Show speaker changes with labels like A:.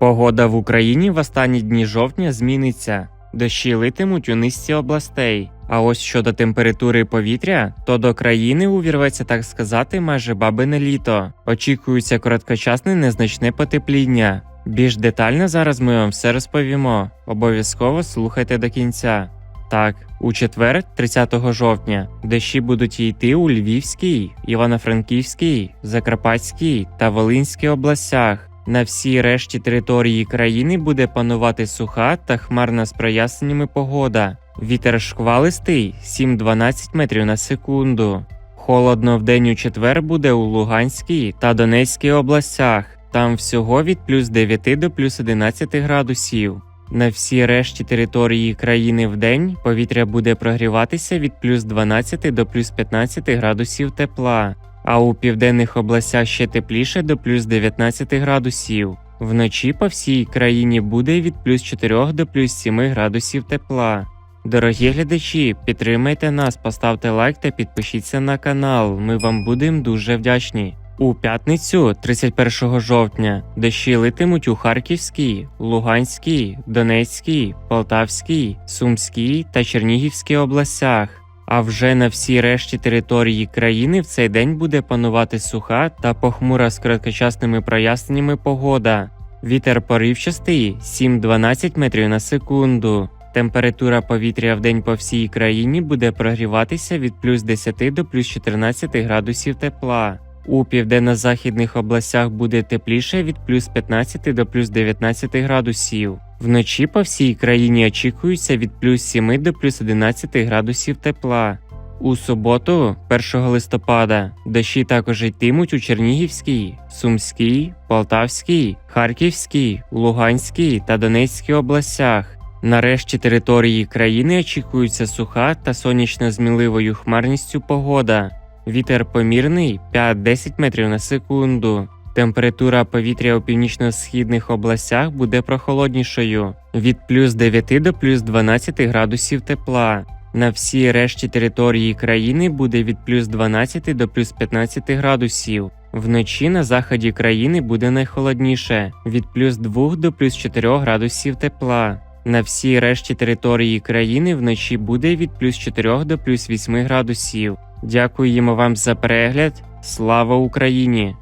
A: Погода в Україні в останні дні жовтня зміниться. Дощі литимуть у низці областей. А ось щодо температури повітря, то до країни увірветься, так сказати, майже бабине літо. Очікується короткочасне незначне потепління. Більш детально зараз ми вам все розповімо. Обов'язково слухайте до кінця. Так, у четвер, 30 жовтня, дощі будуть йти у Львівській, Івано-Франківській, Закарпатській та Волинській областях. На всій решті території країни буде панувати суха та хмарна з проясненнями погода. Вітер шквалистий 7-12 метрів на секунду. Холодно вдень у четвер буде у Луганській та Донецькій областях. Там всього від плюс 9 до плюс 11 градусів. На всій решті території країни вдень повітря буде прогріватися від плюс 12 до плюс 15 градусів тепла, а у південних областях ще тепліше до плюс 19 градусів. Вночі по всій країні буде від плюс 4 до плюс 7 градусів тепла. Дорогі глядачі, підтримайте нас, поставте лайк та підпишіться на канал. Ми вам будемо дуже вдячні. У п'ятницю, 31 жовтня, дощі литимуть у Харківській, Луганській, Донецькій, Полтавській, Сумській та Чернігівській областях. А вже на всій решті території країни в цей день буде панувати суха та похмура з короткочасними проясненнями погода. Вітер поривчастий 7-12 метрів на секунду. Температура повітря в день по всій країні буде прогріватися від плюс 10 до плюс 14 градусів тепла. У південно-західних областях буде тепліше від плюс 15 до плюс 19 градусів. Вночі по всій країні очікується від плюс 7 до плюс 11 градусів тепла. У суботу, 1 листопада, дощі також йтимуть у Чернігівській, Сумській, Полтавській, Харківській, Луганській та Донецькій областях. Нарешті території країни очікується суха та сонячно зміливою хмарністю погода. Вітер помірний 5-10 метрів на секунду. Температура повітря у північно-східних областях буде прохолоднішою від плюс 9 до плюс 12 градусів тепла. На всій решті території країни буде від плюс 12 до плюс 15 градусів. Вночі на заході країни буде найхолодніше від плюс 2 до плюс 4 градусів тепла. На всій решті території країни вночі буде від плюс 4 до плюс 8 градусів. Дякуємо вам за перегляд. Слава Україні!